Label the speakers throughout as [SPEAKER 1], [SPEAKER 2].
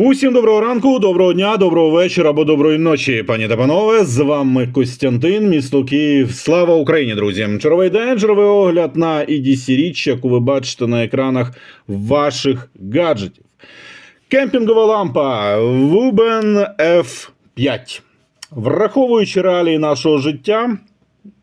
[SPEAKER 1] Усім доброго ранку, доброго дня, доброго вечора або доброї ночі, пані та панове. З вами Костянтин, місто Київ. Слава Україні, друзі! Черговий день, черговий огляд на EDC річ, яку ви бачите на екранах ваших гаджетів. Кемпінгова лампа Wuben F5. Враховуючи реалії нашого життя,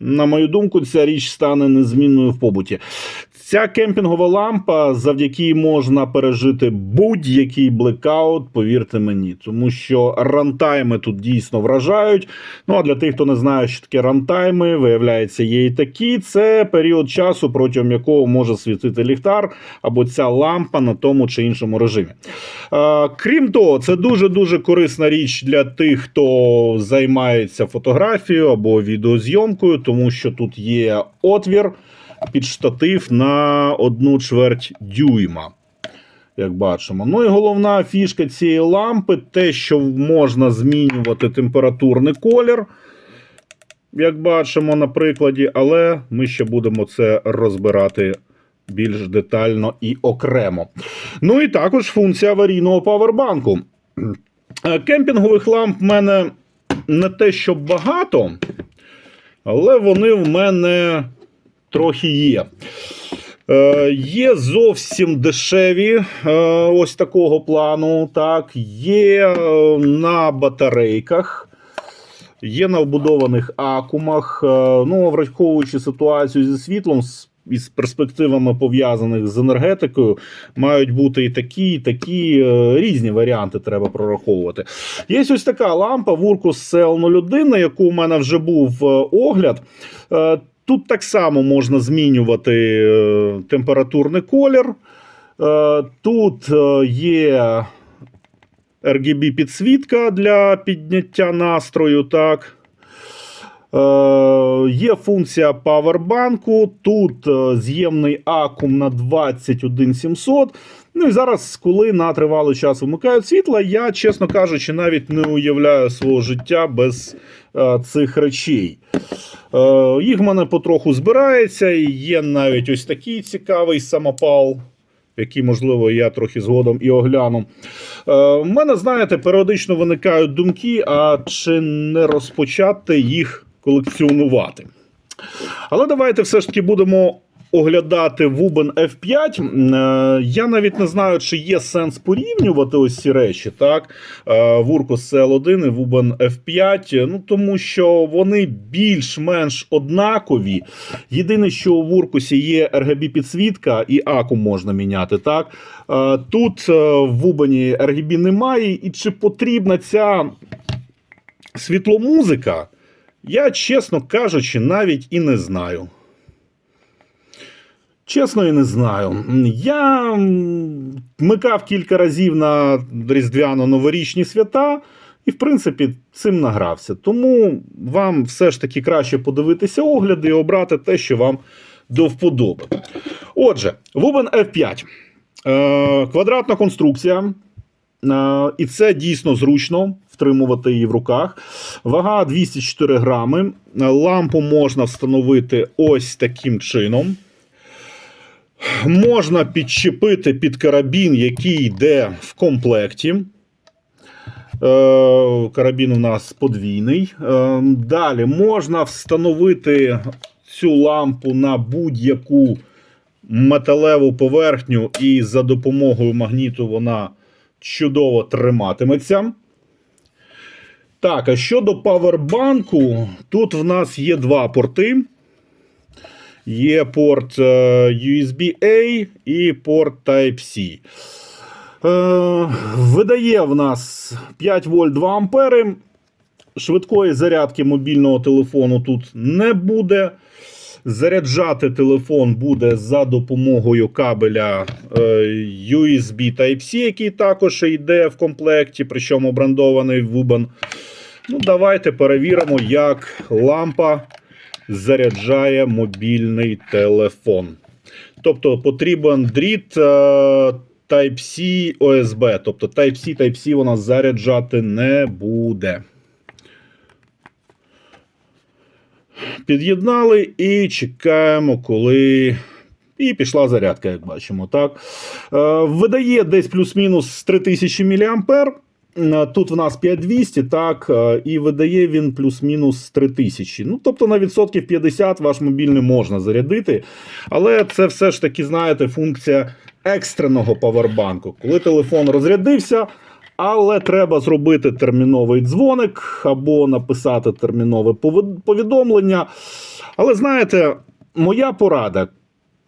[SPEAKER 1] на мою думку, ця річ стане незмінною в побуті. Ця кемпінгова лампа, завдяки можна пережити будь-який блекаут, повірте мені, тому що рантайми тут дійсно вражають. Ну а для тих, хто не знає, що таке рантайми, виявляється, є і такі. Це період часу, протягом якого може світити ліхтар або ця лампа на тому чи іншому режимі. Е, крім того, це дуже дуже корисна річ для тих, хто займається фотографією або відеозйомкою, тому що тут є отвір під штатив на одну чверть дюйма. Як бачимо. Ну і головна фішка цієї лампи те, що можна змінювати температурний колір. Як бачимо на прикладі, але ми ще будемо це розбирати більш детально і окремо. Ну і також функція аварійного павербанку. Е, Кемпінгових ламп в мене не те, що багато, але вони в мене трохи є. Е, Є зовсім дешеві, е, ось такого плану. Так, є е, на батарейках, є на вбудованих акумах. Е, Ну, враховуючи ситуацію зі світлом, із перспективами пов'язаних з енергетикою, мають бути і такі, і такі е, різні варіанти треба прораховувати. Є ось така лампа Вуркус CL01, на яку у мене вже був огляд. Тут так само можна змінювати е, температурний колір. Е, Тут е, є RGB підсвітка для підняття настрою. Так. Є функція павербанку. Тут з'ємний акум на 21700. Ну і зараз, коли на тривалий час вимикають світло, я, чесно кажучи, навіть не уявляю свого життя без цих речей. Е, їх в мене потроху збирається, є навіть ось такий цікавий самопал, який, можливо, я трохи згодом і огляну. Е, У мене, знаєте, періодично виникають думки, а чи не розпочати їх колекціонувати. Але давайте все ж таки будемо оглядати Wuben F5. Е, Я навіть не знаю, чи є сенс порівнювати ось ці речі, так? Е, Wurkus CL1 і Wuben F5, ну тому що вони більш-менш однакові. Єдине, що у Вуркусі є RGB підсвітка і акум можна міняти. так? Е, Тут е, в Вубені RGB немає, і чи потрібна ця світломузика, я, чесно кажучи, навіть і не знаю. Чесно, і не знаю. Я вмикав кілька разів на різдвяно-новорічні свята, і, в принципі, цим награвся. Тому вам все ж таки краще подивитися огляди і обрати те, що вам до вподоби. Отже, Wuben F5. Е, квадратна конструкція. Е, І це дійсно зручно втримувати її в руках. Вага 204 грами. Лампу можна встановити ось таким чином. Можна підчепити під карабін, який йде в комплекті. Е, Карабін у нас подвійний. Е, Далі можна встановити цю лампу на будь-яку металеву поверхню, і за допомогою магніту вона чудово триматиметься. Так, а щодо павербанку, тут в нас є два порти. Є порт е, USB-A і порт Type-C. Е, Видає в нас 5 вольт 2 ампери. Швидкої зарядки мобільного телефону тут не буде. Заряджати телефон буде за допомогою кабеля е, USB Type-C, який також йде в комплекті, причому брендований Wuban. Ну, давайте перевіримо, як лампа заряджає мобільний телефон. Тобто потрібен дріт е, Type-C OSB. Тобто Type-C, Type-C вона заряджати не буде. Під'єднали і чекаємо, коли І пішла зарядка, як бачимо. так. Е, видає десь плюс-мінус 3000 мА. Е, Тут в нас 5200, так, е, і видає він плюс-мінус 3000. Ну, тобто на відсотків 50 ваш мобільний можна зарядити. Але це все ж таки, знаєте, функція екстреного павербанку. Коли телефон розрядився, але треба зробити терміновий дзвоник або написати термінове повідомлення. Але знаєте, моя порада.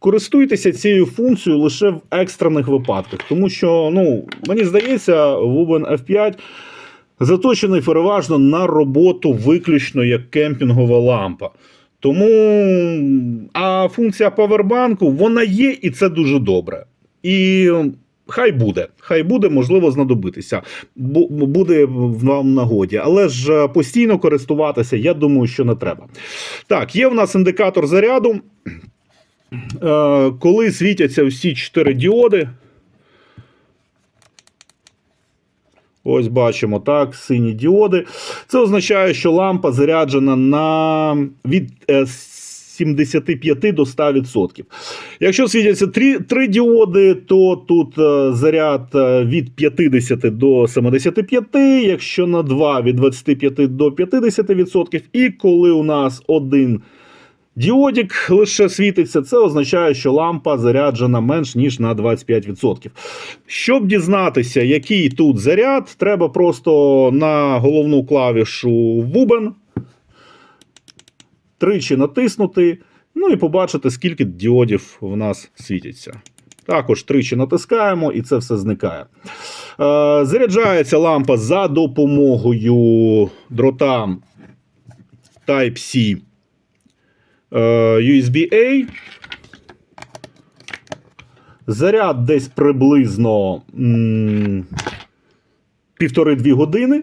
[SPEAKER 1] Користуйтеся цією функцією лише в екстрених випадках, тому що, ну, мені здається, Woven F5 заточений переважно на роботу виключно як кемпінгова лампа. Тому а функція павербанку вона є, і це дуже добре. І хай буде, хай буде, можливо, знадобитися. Буде вам нагоді. Але ж е, постійно користуватися, я думаю, що не треба. Так, є в нас індикатор заряду. Е, Коли світяться всі чотири діоди. Ось бачимо так, сині діоди. Це означає, що лампа заряджена на від е, 75 до 100%. Якщо світяться три, три діоди, то тут е, заряд е, від 50 до 75, якщо на 2 від 25 до 50%. І коли у нас один Діодік лише світиться, це означає, що лампа заряджена менш ніж на 25%. Щоб дізнатися, який тут заряд, треба просто на головну клавішу Вубен тричі натиснути, ну і побачити, скільки діодів в нас світяться. Також тричі натискаємо, і це все зникає. Е, заряджається лампа за допомогою дрота Type-C USB-A. Заряд десь приблизно півтори-дві години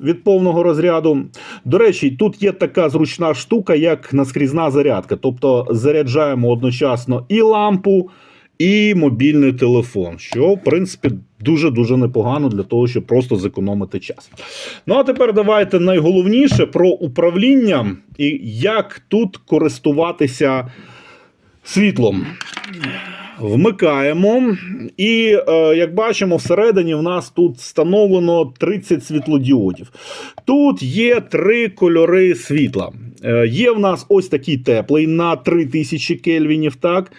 [SPEAKER 1] від повного розряду. До речі, тут є така зручна штука, як наскрізна зарядка. Тобто заряджаємо одночасно і лампу, і мобільний телефон, що, в принципі, дуже-дуже непогано для того, щоб просто зекономити час. Ну а тепер давайте найголовніше про управління і як тут користуватися світлом. Вмикаємо, і е, як бачимо, всередині в нас тут встановлено 30 світлодіодів. Тут є три кольори світла. Е, є в нас ось такий теплий на 3000 кельвінів. Так?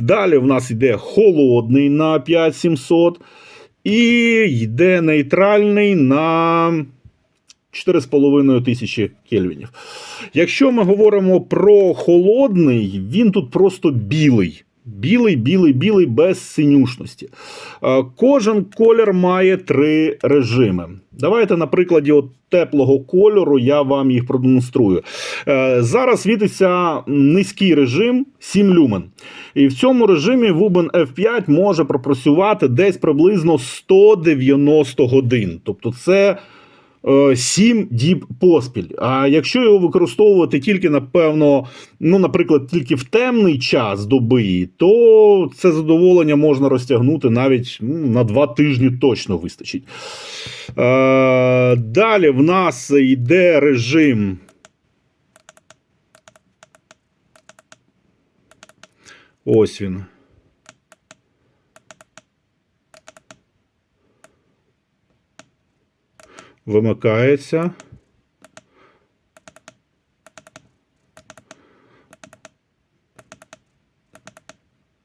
[SPEAKER 1] Далі в нас йде холодний на 5700. І йде нейтральний на 4,5 тисячі кельвінів. Якщо ми говоримо про холодний, він тут просто білий. Білий, білий, білий без синюшності. Е, Кожен колір має три режими. Давайте на прикладі от теплого кольору я вам їх продемонструю. Е, Зараз світиться низький режим 7 люмен. І в цьому режимі Wuben F5 може пропрацювати десь приблизно 190 годин. Тобто це. 7 діб поспіль. А якщо його використовувати тільки, напевно, ну, наприклад, тільки в темний час доби, то це задоволення можна розтягнути навіть ну, на 2 тижні точно вистачить. Е, далі в нас йде режим. Ось він. Вимикається.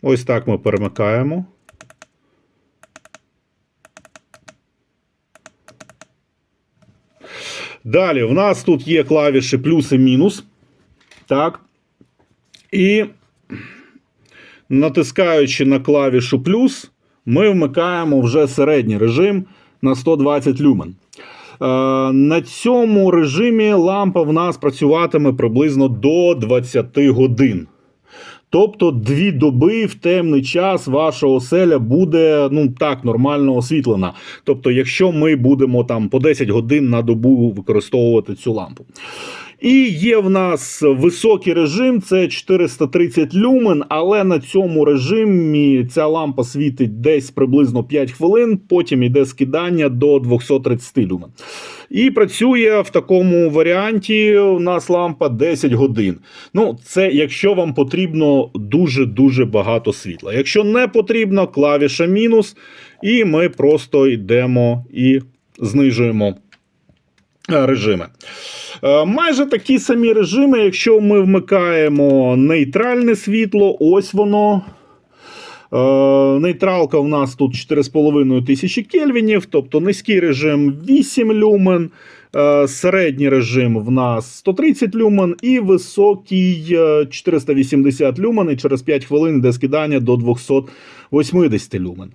[SPEAKER 1] Ось так ми перемикаємо. Далі в нас тут є клавіші плюс і мінус. Так. І натискаючи на клавішу плюс, ми вмикаємо вже середній режим на 120 люмен. Е, На цьому режимі лампа в нас працюватиме приблизно до 20 годин. Тобто дві доби в темний час ваша оселя буде ну так нормально освітлена. Тобто, якщо ми будемо там по 10 годин на добу використовувати цю лампу. І є в нас високий режим, це 430 люмен, але на цьому режимі ця лампа світить десь приблизно 5 хвилин, потім йде скидання до 230 люмен. І працює в такому варіанті. У нас лампа 10 годин. Ну, це якщо вам потрібно дуже-дуже багато світла. Якщо не потрібно, клавіша мінус, і ми просто йдемо і знижуємо режими. Е, Майже такі самі режими, якщо ми вмикаємо нейтральне світло, ось воно. Е, Нейтралка у нас тут 4,5 тисячі кельвінів, тобто низький режим 8 люмен, е, середній режим в нас 130 люмен і високий е, 480 люмен, і через 5 хвилин йде скидання до 280 люмен.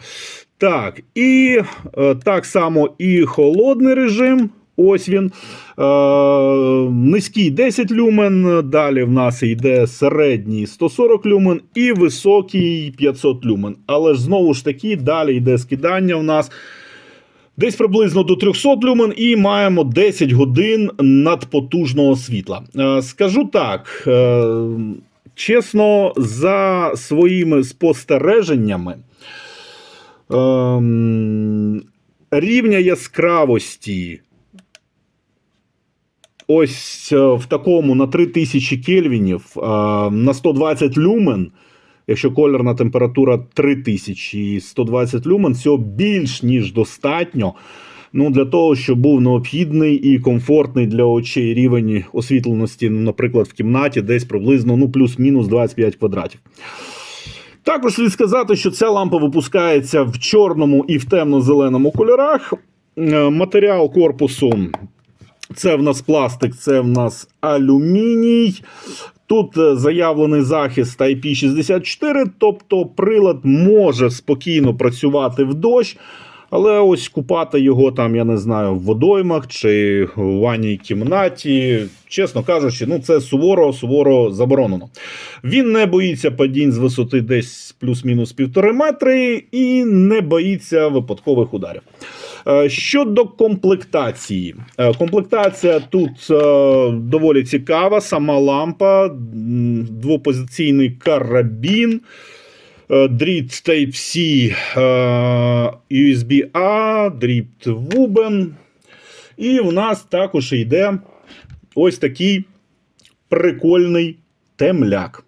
[SPEAKER 1] Так, і е, так само і холодний режим. Ось він. Е, низький 10 люмен. Далі в нас йде середній 140 люмен і високий 500 люмен. Але ж знову ж таки, далі йде скидання в нас. Десь приблизно до 300 люмен і маємо 10 годин надпотужного світла. Е, Скажу так, е, чесно, за своїми спостереженнями, ем, рівня яскравості ось е, в такому на 3000 кельвінів е, на 120 люмен. Якщо кольорна температура 3000 і 120 люмен, цього більш ніж достатньо. Ну, для того, щоб був необхідний і комфортний для очей рівень освітленості, ну, наприклад, в кімнаті десь приблизно ну, плюс-мінус 25 квадратів. Також слід сказати, що ця лампа випускається в чорному і в темно-зеленому кольорах. Е, Матеріал корпусу це в нас пластик, це в нас алюміній. Тут е, заявлений захист IP64, тобто прилад може спокійно працювати в дощ, але ось купати його там, я не знаю, в водоймах чи в ванній кімнаті, чесно кажучи, ну це суворо, суворо заборонено. Він не боїться падінь з висоти десь плюс-мінус півтори метри і не боїться випадкових ударів. Е, Щодо комплектації, Е, комплектація тут е, доволі цікава. Сама лампа, двопозиційний карабін, дріт Type-C, е, USB-A, дріт Вубен. І в нас також йде ось такий прикольний темляк.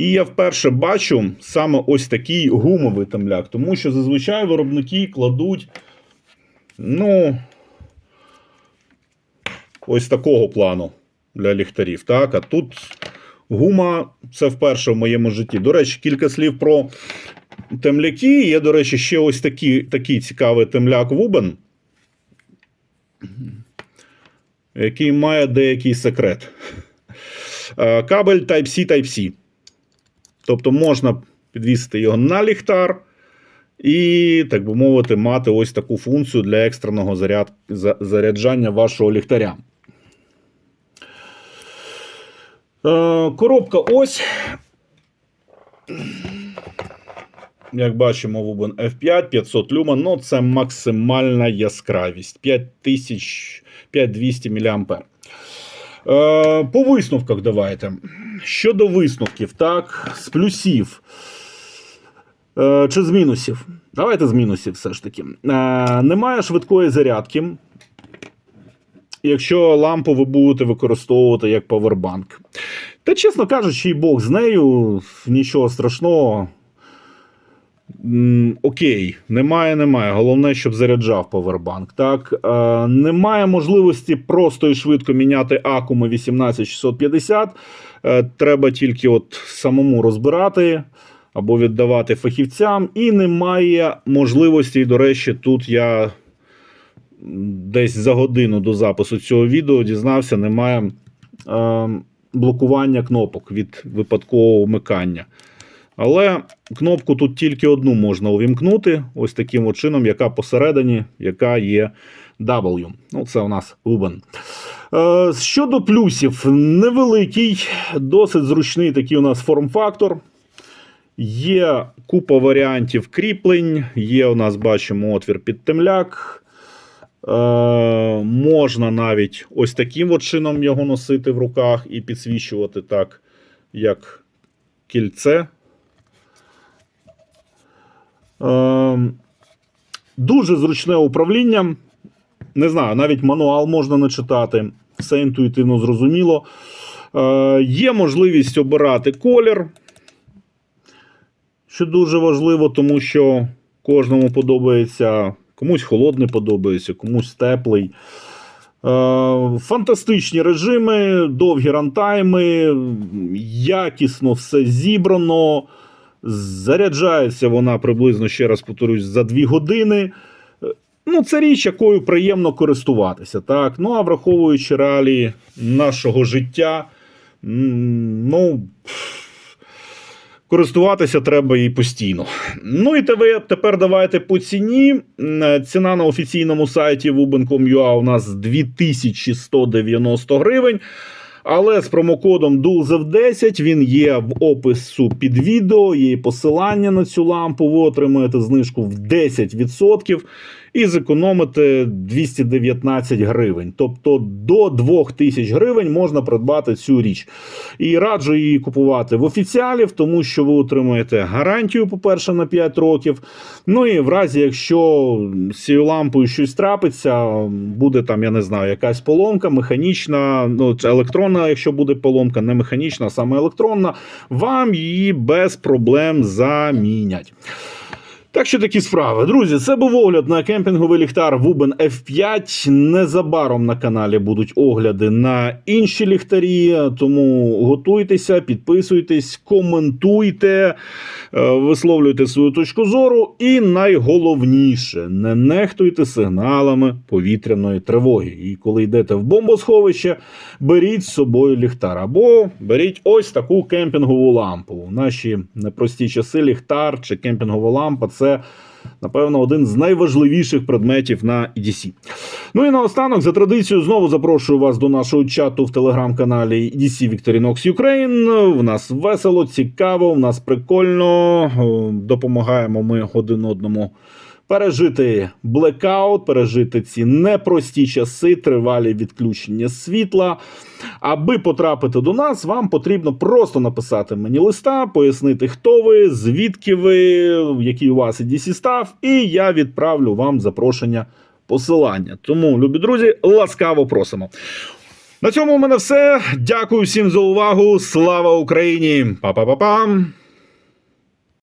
[SPEAKER 1] І я вперше бачу саме ось такий гумовий темляк, тому що зазвичай виробники кладуть, ну, ось такого плану для ліхтарів. Так? А тут гума це вперше в моєму житті. До речі, кілька слів про темляки. Є, до речі, ще ось такий, такий цікавий темляк Вубен, який має деякий секрет. Е, Кабель Type-C Type-C. Тобто можна підвісити його на ліхтар і, так би мовити, мати ось таку функцію для екстреного заряд, заряджання вашого ліхтаря. Е, коробка ось. Як бачимо, Вубен F5, 500 люмен, ну це максимальна яскравість. 5200 мА. Е, по висновках давайте. Щодо висновків, так, з плюсів. Е, чи з мінусів? Давайте з мінусів все ж таки. Е, немає швидкої зарядки. Якщо лампу ви будете використовувати як павербанк. Та, чесно кажучи, і Бог з нею, нічого страшного. Окей, немає, немає. Головне, щоб заряджав повербанк. Так, е, немає можливості просто і швидко міняти акуми 18650. Е, треба тільки от самому розбирати або віддавати фахівцям. І немає можливості, до речі, тут я десь за годину до запису цього відео дізнався, немає е, блокування кнопок від випадкового вмикання. Але кнопку тут тільки одну можна увімкнути, ось таким от чином, яка посередині, яка є W. Ну, це у нас. Е, щодо плюсів, невеликий, досить зручний такий у нас форм-фактор. Є купа варіантів кріплень, є у нас бачимо отвір під темляк. Е, можна навіть ось таким от чином його носити в руках і підсвічувати так, як кільце. Е, дуже зручне управління. Не знаю, навіть мануал можна не читати. Все інтуїтивно зрозуміло. Е, є можливість обирати колір, що дуже важливо, тому що кожному подобається, комусь холодний подобається, комусь теплий. Е, Фантастичні режими, довгі рантайми, якісно все зібрано. Заряджається вона приблизно, ще раз повторюсь, за 2 години. Е, Ну, це річ, якою приємно користуватися. Так? Ну, а враховуючи реалії нашого життя, ну. Користуватися треба і постійно. Ну і тебе- тепер давайте по ціні. Ціна на офіційному сайті wuben.com.ua у нас 2190 гривень. Але з промокодом DULZEV10 він є в опису під відео, є посилання на цю лампу. Ви отримаєте знижку в 10% і зекономите 219 гривень. Тобто до 2000 гривень можна придбати цю річ. І раджу її купувати в офіціалів, тому що ви отримаєте гарантію, по-перше, на 5 років. Ну і в разі, якщо з цією лампою щось трапиться, буде там, я не знаю, якась поломка, механічна, ну електронна, якщо буде поломка, не механічна, а саме електронна, вам її без проблем замінять. Так що такі справи. Друзі, це був огляд на кемпінговий ліхтар Wuben F5. Незабаром на каналі будуть огляди на інші ліхтарі. Тому готуйтеся, підписуйтесь, коментуйте, е, висловлюйте свою точку зору. І найголовніше, не нехтуйте сигналами повітряної тривоги. І коли йдете в бомбосховище, беріть з собою ліхтар або беріть ось таку кемпінгову лампу. У наші непрості часи ліхтар чи кемпінгова лампа це. Напевно, один з найважливіших предметів на EDC. Ну і наостанок, за традицією, знову запрошую вас до нашого чату в телеграм-каналі EDC Victorinox Ukraine. В нас весело, цікаво, в нас прикольно. Допомагаємо ми один одному пережити блекаут, пережити ці непрості часи, тривалі відключення світла. Аби потрапити до нас, вам потрібно просто написати мені листа, пояснити, хто ви, звідки ви, який у вас EDC став, і я відправлю вам запрошення посилання. Тому, любі друзі, ласкаво просимо. На цьому у мене все. Дякую всім за увагу. Слава Україні! Па-па-па-пам!